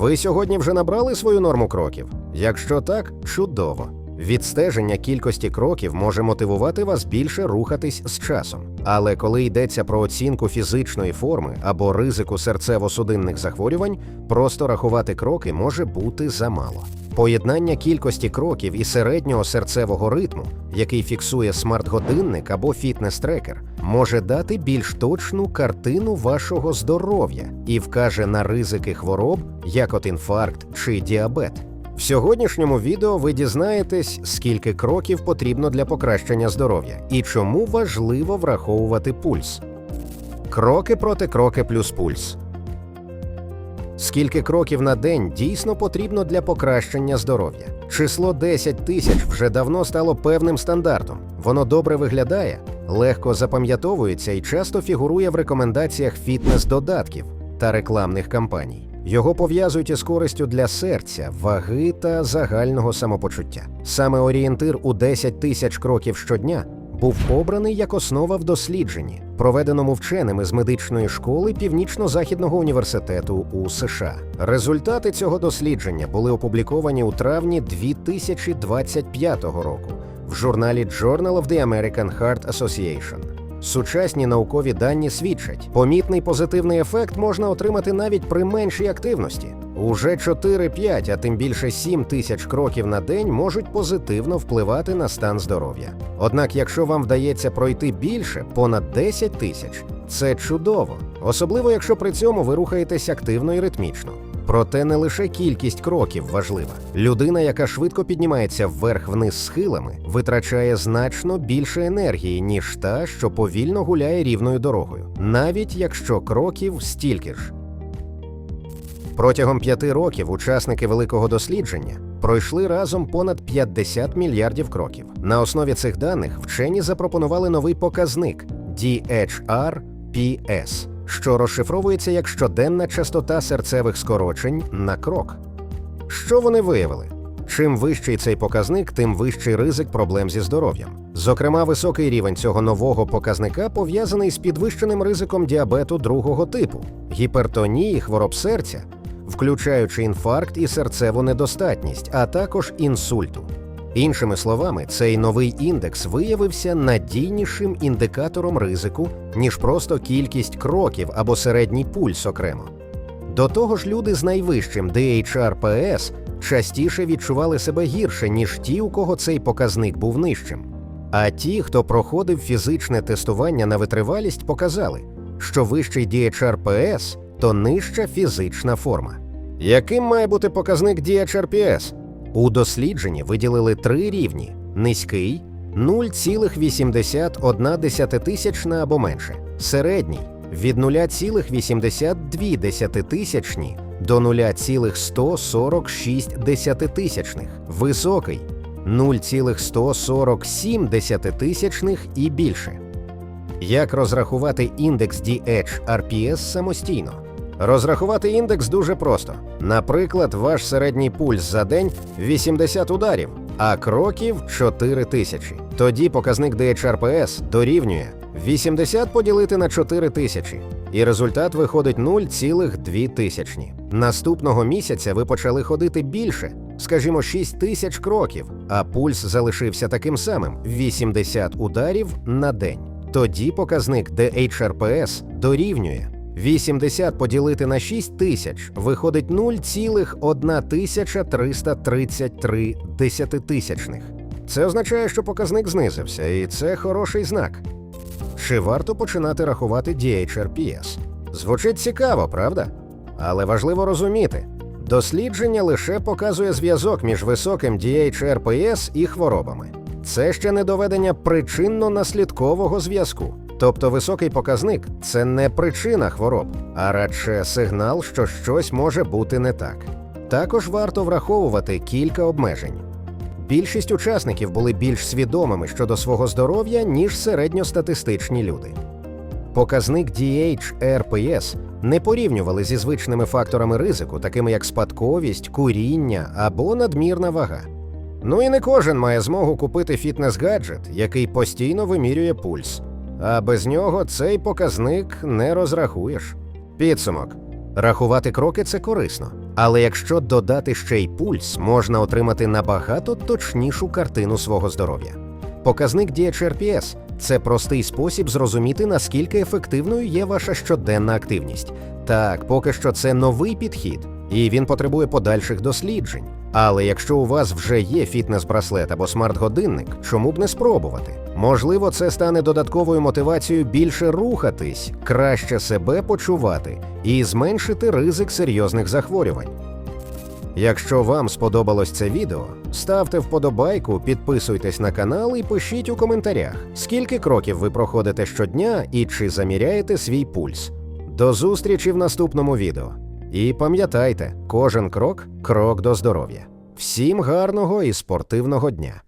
Ви сьогодні вже набрали свою норму кроків? Якщо так, чудово. Відстеження кількості кроків може мотивувати вас більше рухатись з часом. Але коли йдеться про оцінку фізичної форми або ризику серцево-судинних захворювань, просто рахувати кроки може бути замало. Поєднання кількості кроків і середнього серцевого ритму, який фіксує смарт-годинник або фітнес-трекер, може дати більш точну картину вашого здоров'я і вкаже на ризики хвороб, як от інфаркт чи діабет. В сьогоднішньому відео ви дізнаєтесь, скільки кроків потрібно для покращення здоров'я і чому важливо враховувати пульс. Кроки проти кроки плюс пульс. Скільки кроків на день дійсно потрібно для покращення здоров'я? Число 10 тисяч вже давно стало певним стандартом. Воно добре виглядає, легко запам'ятовується і часто фігурує в рекомендаціях фітнес-додатків та рекламних кампаній. Його пов'язують із користю для серця, ваги та загального самопочуття. Саме орієнтир у 10 тисяч кроків щодня був обраний як основа в дослідженні, проведеному вченими з медичної школи Північно-Західного університету у США. Результати цього дослідження були опубліковані у травні 2025 року в журналі Journal of the American Heart Association. Сучасні наукові дані свідчать, помітний позитивний ефект можна отримати навіть при меншій активності. Уже 4-5, а тим більше 7 тисяч кроків на день можуть позитивно впливати на стан здоров'я. Однак, якщо вам вдається пройти більше, понад 10 тисяч, це чудово, особливо якщо при цьому ви рухаєтесь активно і ритмічно. Проте не лише кількість кроків важлива. Людина, яка швидко піднімається вверх-вниз схилами, витрачає значно більше енергії, ніж та, що повільно гуляє рівною дорогою, навіть якщо кроків стільки ж. Протягом п'яти років учасники великого дослідження пройшли разом понад 50 мільярдів кроків. На основі цих даних вчені запропонували новий показник DHR-PS, що розшифровується як щоденна частота серцевих скорочень на крок. Що вони виявили? Чим вищий цей показник, тим вищий ризик проблем зі здоров'ям. Зокрема, високий рівень цього нового показника пов'язаний з підвищеним ризиком діабету другого типу, гіпертонії, хвороб серця, включаючи інфаркт і серцеву недостатність, а також інсульту. Іншими словами, цей новий індекс виявився надійнішим індикатором ризику, ніж просто кількість кроків або середній пульс окремо. До того ж, люди з найвищим DHR-PS частіше відчували себе гірше, ніж ті, у кого цей показник був нижчим. А ті, хто проходив фізичне тестування на витривалість, показали, що вищий DHR-PS – то нижча фізична форма. Яким має бути показник DHR-PS? У дослідженні виділили три рівні: низький 0,81 або менше, середній від 0,82 тисячні до 0,146 тисячних, високий 0,147 тисячних і більше. Як розрахувати індекс DH-RPS самостійно? Розрахувати індекс дуже просто. Наприклад, ваш середній пульс за день 80 ударів, а кроків 4 тисячі. Тоді показник DHRPS дорівнює 80 поділити на 4 тисячі, і результат виходить 0,2 тисячні. Наступного місяця ви почали ходити більше, скажімо, 6 тисяч кроків, а пульс залишився таким самим 80 ударів на день. Тоді показник DHRPS дорівнює 80 поділити на 6 тисяч виходить 0,1333 десятитисячних. Це означає, що показник знизився, і це хороший знак. Чи варто починати рахувати DHRPS? Звучить цікаво, правда? Але важливо розуміти, дослідження лише показує зв'язок між високим DHRPS і хворобами. Це ще не доведення причинно-наслідкового зв'язку. Тобто високий показник це не причина хвороб, а радше сигнал, що щось може бути не так. Також варто враховувати кілька обмежень. Більшість учасників були більш свідомими щодо свого здоров'я, ніж середньостатистичні люди. Показник DH-RPS не порівнювали зі звичними факторами ризику, такими як спадковість, куріння або надмірна вага. Ну і не кожен має змогу купити фітнес-гаджет, який постійно вимірює пульс. А без нього цей показник не розрахуєш. Підсумок. Рахувати кроки це корисно, Але якщо додати ще й пульс, можна отримати набагато точнішу картину свого здоров'я. Показник DHRPS – це простий спосіб зрозуміти, наскільки ефективною є ваша щоденна активність. Так, поки що це новий підхід, і він потребує подальших досліджень. Але якщо у вас вже є фітнес-браслет або смарт-годинник, чому б не спробувати? Можливо, це стане додатковою мотивацією більше рухатись, краще себе почувати і зменшити ризик серйозних захворювань. Якщо вам сподобалось це відео, ставте вподобайку, підписуйтесь на канал і пишіть у коментарях, скільки кроків ви проходите щодня і чи заміряєте свій пульс. До зустрічі в наступному відео. І пам'ятайте, кожен крок крок до здоров'я. Всім гарного і спортивного дня!